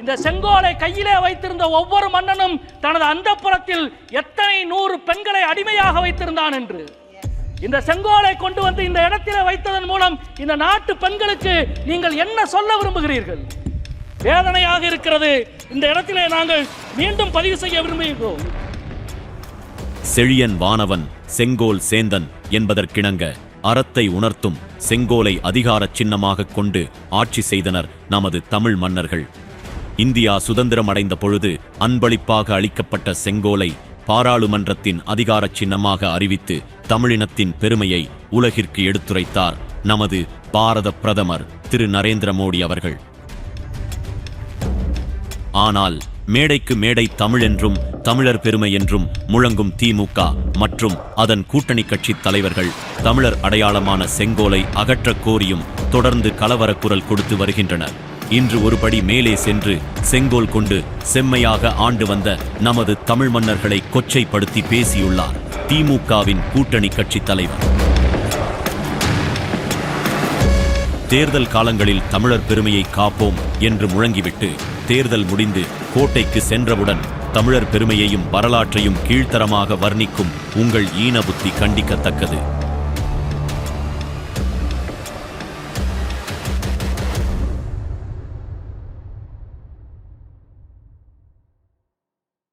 இந்த செங்கோலை கையிலே வைத்திருந்த ஒவ்வொரு மன்னனும் தனது அந்தப்புறத்தில் எத்தனை நூறு பெண்களை அடிமையாக வைத்திருந்தான் என்று. இந்த செங்கோலை கொண்டு வந்து இந்த இடத்திலே வைத்ததன் மூலம் இந்த நாட்டு பெண்களுக்கு நீங்கள் என்ன சொல்ல விரும்புகிறீர்கள்? வேதனையாக இருக்கிறது. இந்த இடத்திலே நாங்கள் மீண்டும் பதிவு செய்ய விரும்புகிறோம். செழியன் வானவன் செங்கோல் சேந்தன் என்பதற்கிணங்க அறத்தை உணர்த்தும் செங்கோலை அதிகாரச் சின்னமாகக் கொண்டு ஆட்சி செய்தனர் நமது தமிழ் மன்னர்கள். இந்தியா சுதந்திரம் அடைந்த பொழுது அன்பளிப்பாக அளிக்கப்பட்ட செங்கோலை பாராளுமன்றத்தின் அதிகார சின்னமாக அறிவித்து தமிழினத்தின் பெருமையை உலகிற்கு எடுத்துரைத்தார் நமது பாரத பிரதமர் திரு நரேந்திர மோடி அவர்கள். ஆனால் மேடைக்கு மேடை தமிழ் என்றும் தமிழர் பெருமை என்றும் முழங்கும் திமுக மற்றும் அதன் கூட்டணி கட்சி தலைவர்கள் தமிழர் அடையாளமான செங்கோலை அகற்றக் கோரியும் தொடர்ந்து கலவர குரல் கொடுத்து வருகின்றனர். இன்று ஒருபடி மேலே சென்று செங்கோல் கொண்டு செம்மையாக ஆண்டு வந்த நமது தமிழ் மன்னர்களை கொச்சைப்படுத்தி பேசியுள்ளார் திமுகவின் கூட்டணி கட்சி தலைவர். தேர்தல் காலங்களில் தமிழர் பெருமையை காப்போம் என்று முழங்கிவிட்டு தேர்தல் முடிந்து கோட்டைக்கு சென்றவுடன் தமிழர் பெருமையையும் வரலாற்றையும் கீழ்த்தரமாக வர்ணிக்கும் உங்கள் ஈன புத்தி கண்டிக்கத்தக்கது.